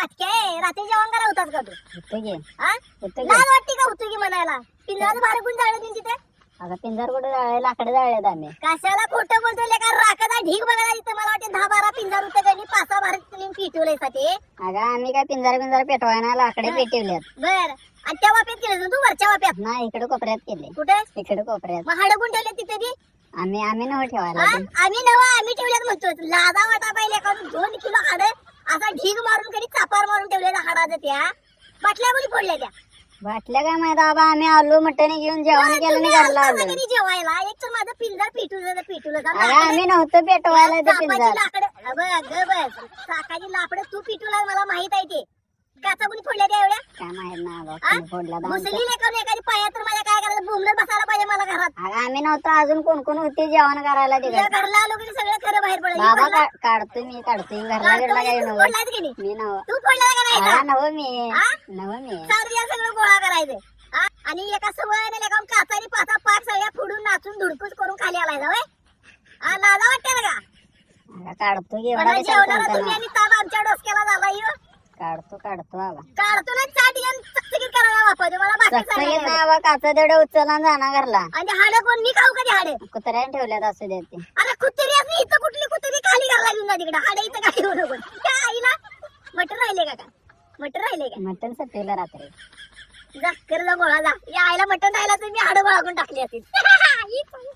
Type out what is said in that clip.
पाटके रात्री जेवण करा होतास का तू? की हा की लाज वाटते का होतो की म्हणायला पिंजराचं भारी कोण जाळलं तिथे? आता पिंजर कुठे जाळे लाकडे जाळलेत आम्ही. कशाला खोटं बोलतोय? लेका राखाचा ढीग बघायला इथं मला वाटते दहा बारा पिंजर होते गणी पाच सहा बारा तुम्ही साठी अगं आम्ही काय पिंजर पिंजर पेटवायला लाकडे पेटवल्यात. बर. आणि त्या वाप्यात केलं तू? वरच्या वाप्यात? नाही इकडे कोपऱ्यात केले कुठे? इकडे कोपऱ्यात. मग हाडकून ठेवले तिथे ती आम्ही आम्ही नव ठेवायला हा? आम्ही नवा आम्ही ठेवल्यात म्हणतो लादा वाटा पाहिले का दोन किलो हाड. असा ढीग मारून त्या. बाटल्या कोणी फोडल्या त्या. वाटलं काय माहीत बाबा आम्ही आलो मटण घेऊन जेवण केलं घरला आलो. कधी जेवायला. एक तर माझं पिंजर पिटून पिटूलं अगं आम्ही नव्हतं पेटवायला ते पिंजर लाकडं बघ ग बस चाकाची लाकडं तू पिटूला मला माहीत आहे ते. काचा कोणी फोडल्या त्या एवढ्या. काय माहीत नाही हा? बाबा कोणी फोडला. मुसली लेकरून एखादी पायात तर माझ्या बोंबलत बसायला पाहिजे मला घरात. अगं आम्ही नव्हतं अजून कोण कोण होते जेवण करायला तुझ्या तिकडे. घरला आलो की सगळं खरं बाहेर पडेल. बाबा का- काढतोय मी काढतोय. घरला गेला काय नव. फोडलायच की नाही? मी नव. तू फोडला का नाही हा नव मी. हा? नव मी. सारं सगळं गोळा करायचं? आणि एका सवयने एका काचारी पाचा पाच सगळ्या फोडून नाचून धुडकूस करून खाली आलाय जावय हा लाजा वाटते ना का अगं काढतो एवढा जेवणाला तुम्ही आणि ताप आमच्या डोसक्याला झाला. काढतो काढतो बाबा काढतो ना वापरते मला नाही. नाही बाबा काचा तेवढं उचलला आणि जाणार घरला. आणि हाड कोण? मी खाऊ कधी हाडे? कुत्र्याने ठेवल्यात असू देत ते. अरे कुत्री असली इथं कुठली कुत्री? खाली घालला घेऊन जा तिकडे. हाडे इथं काय घेऊ नको त्या आईला मटर राहिले का काय? मटर राहिले का? मटण सटवलं रात्री. जा कर जा गोळा जा. या आईला मटण राहिला तर मी हाडं करून टाकली असतील.